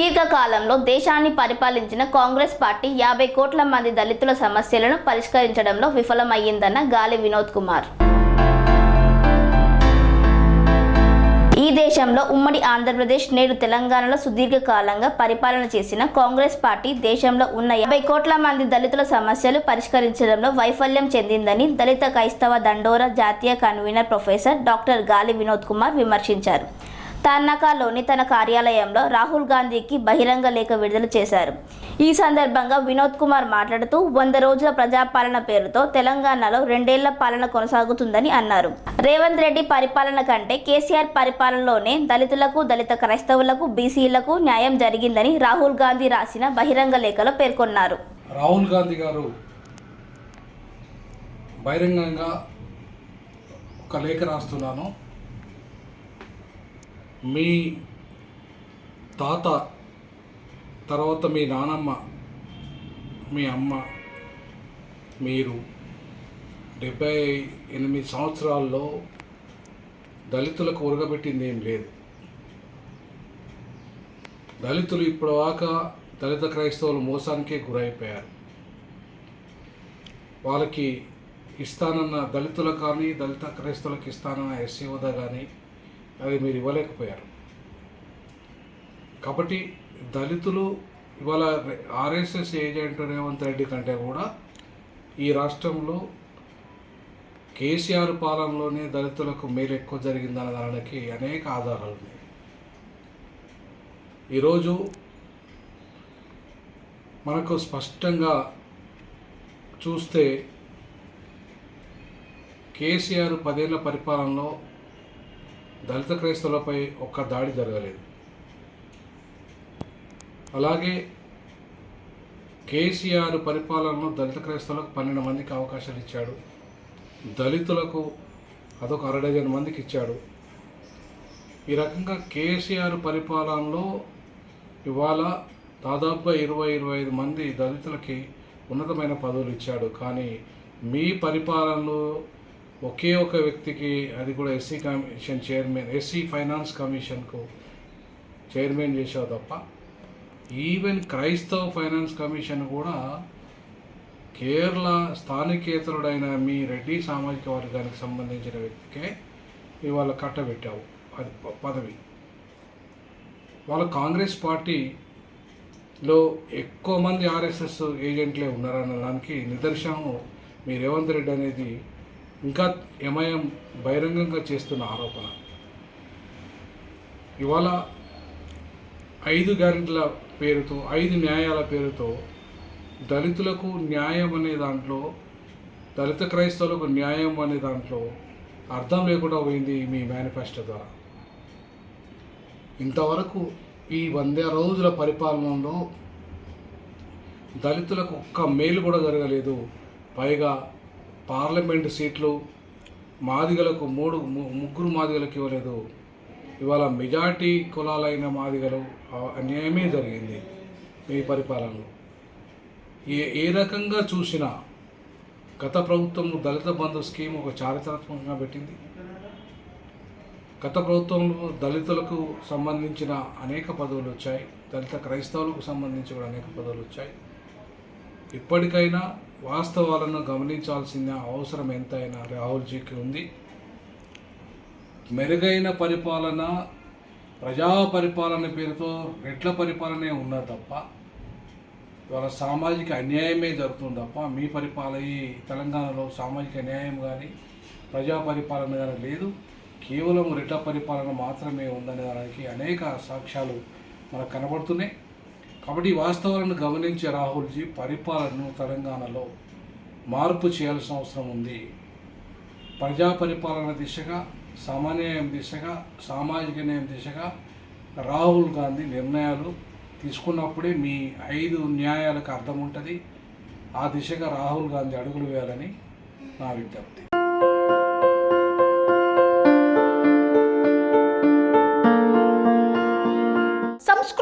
దీర్ఘకాలంలో దేశాన్ని పరిపాలించిన కాంగ్రెస్ పార్టీ యాభై కోట్ల మంది దళితుల సమస్యలను పరిష్కరించడంలో విఫలమయ్యిందన్న గాలి వినోద్ కుమార్. ఈ దేశంలో ఉమ్మడి ఆంధ్రప్రదేశ్ నేడు తెలంగాణలో సుదీర్ఘకాలంగా పరిపాలన చేసిన కాంగ్రెస్ పార్టీ దేశంలో ఉన్న యాభై కోట్ల మంది దళితుల సమస్యలు పరిష్కరించడంలో వైఫల్యం చెందిందని దళిత క్రైస్తవ దండోరా జాతీయ కన్వీనర్ ప్రొఫెసర్ డాక్టర్ గాలి వినోద్ కుమార్ విమర్శించారు. తార్నాకాలోని తన కార్యాలయంలో రాహుల్ గాంధీకి బహిరంగ లేఖ విడుదల చేశారు. ఈ సందర్భంగా వినోద్ కుమార్ మాట్లాడుతూ వంద రోజుల ప్రజాపాలన పేరుతో తెలంగాణలో రెండేళ్ళ పాలన కొనసాగుతుందని అన్నారు. రేవంత్ రెడ్డి పరిపాలన కంటే కేసీఆర్ పరిపాలనలోనే దళితులకు దళిత క్రైస్తవులకు బీసీలకు న్యాయం జరిగిందని రాహుల్ గాంధీ రాసిన బహిరంగ లేఖలో పేర్కొన్నారు. రాహుల్ గాంధీ గారు బహిరంగంగా ఒక లేఖ రాస్తున్నాను. మీ తాత తర్వాత మీ నానమ్మ మీ అమ్మ మీరు డెబ్బై ఎనిమిది సంవత్సరాల్లో దళితులకు ఉరగబెట్టింది ఏం లేదు. దళితులు ఇప్పటిదాకా దళిత క్రైస్తవులు మోసానికే గురైపోయారు. వాళ్ళకి ఇస్తానన్న దళితులకు కానీ దళిత క్రైస్తవులకు ఇస్తానన్న ఎస్సీ హోదా కానీ అది మీరు ఇవ్వలేకపోయారు. కాబట్టి దళితులు ఇవాళ ఆర్ఎస్ఎస్ ఏజెంట్ రేవంత్ రెడ్డి కంటే కూడా ఈ రాష్ట్రంలో కేసీఆర్ పాలనలోనే దళితులకు మేలు ఎక్కువ జరిగిందన్న దానికి అనేక ఆధారాలు ఉన్నాయి. ఈరోజు మనకు స్పష్టంగా చూస్తే కేసీఆర్ పదేళ్ళ పరిపాలనలో దళిత క్రైస్తవులపై ఒక్క దాడి జరగలేదు. అలాగే కేసీఆర్ పరిపాలనలో దళిత క్రైస్తవులకు పన్నెండు మందికి అవకాశాలు ఇచ్చాడు. దళితులకు అదొక అర డజన్ మందికి ఇచ్చాడు. ఈ రకంగా కేసీఆర్ పరిపాలనలో ఇవాళ దాదాపుగా ఇరవై ఇరవై ఐదు మంది దళితులకి ఉన్నతమైన పదవులు ఇచ్చాడు. కానీ మీ పరిపాలనలో ఒకే ఒక వ్యక్తికి అది కూడా SC commission chairman SC finance కమిషన్కు చైర్మన్ చేసావు తప్ప ఈవెన్ క్రైస్తవ ఫైనాన్స్ కమిషన్ కూడా కేరళ స్థానికేతరుడైన మీ రెడ్డి సామాజిక వర్గానికి సంబంధించిన వ్యక్తికే ఇవాళ కట్టబెట్టావు. అది ప- పదవి. వాళ్ళ కాంగ్రెస్ పార్టీలో ఎక్కువ మంది ఆర్ఎస్ఎస్ ఏజెంట్లే ఉన్నారన్న దానికి నిదర్శనం మీ రేవంత్ రెడ్డి అనేది ఇంకా ఎంఐఎం బహిరంగంగా చేస్తున్న ఆరోపణ. ఇవాళ ఐదు గ్యారెంటీల పేరుతో ఐదు న్యాయాల పేరుతో దళితులకు న్యాయం అనే దాంట్లో దళిత క్రైస్తవులకు న్యాయం అనే దాంట్లో అర్థం లేకుండా పోయింది మీ మేనిఫెస్టో ద్వారా. ఇంతవరకు ఈ వంద రోజుల పరిపాలనలో దళితులకు ఒక్క మేలు కూడా జరగలేదు. పైగా పార్లమెంట్ సీట్లు మాదిగలకు మూడు ము- ముగ్గురు మాదిగలకు ఇవ్వలేదు. ఇవాళ మెజార్టీ కులాలైన మాదిగలు అన్యాయమే జరిగింది మీ పరిపాలనలో. ఏ ఏ రకంగా చూసినా గత ప్రభుత్వం దళిత బంధు స్కీమ్ ఒక చారిత్రాత్మకంగా పెట్టింది. గత ప్రభుత్వంలో దళితులకు సంబంధించిన అనేక పదవులు వచ్చాయి. దళిత క్రైస్తవులకు సంబంధించి కూడా అనేక పదవులు వచ్చాయి. ఇప్పటికైనా వాస్తవాలను గమనించాల్సిన అవసరం ఎంతైనా రాహుల్జీకి ఉంది. మెరుగైన పరిపాలన ప్రజా పరిపాలన పేరుతో రెట్ల పరిపాలనే ఉన్నది తప్ప ఇవాళ సామాజిక అన్యాయమే జరుగుతుంది తప్ప మీ పరిపాలన ఈ తెలంగాణలో సామాజిక న్యాయం కానీ ప్రజా పరిపాలన కానీ లేదు. కేవలం రెట్ల పరిపాలన మాత్రమే ఉందనే దానికి అనేక సాక్ష్యాలు మనకు కనబడుతున్నాయి. కాబట్టి ఈ వాస్తవాలను గమనించే రాహుల్జీ పరిపాలనను తెలంగాణలో మార్పు చేయాల్సిన అవసరం ఉంది. ప్రజా పరిపాలన దిశగా సామాన్య న్యాయం దిశగా సామాజిక న్యాయం దిశగా రాహుల్ గాంధీ నిర్ణయాలు తీసుకున్నప్పుడే మీ ఐదు న్యాయాలకు అర్థం ఉంటుంది. ఆ దిశగా రాహుల్ గాంధీ అడుగులు వేయాలని నా విజ్ఞప్తి.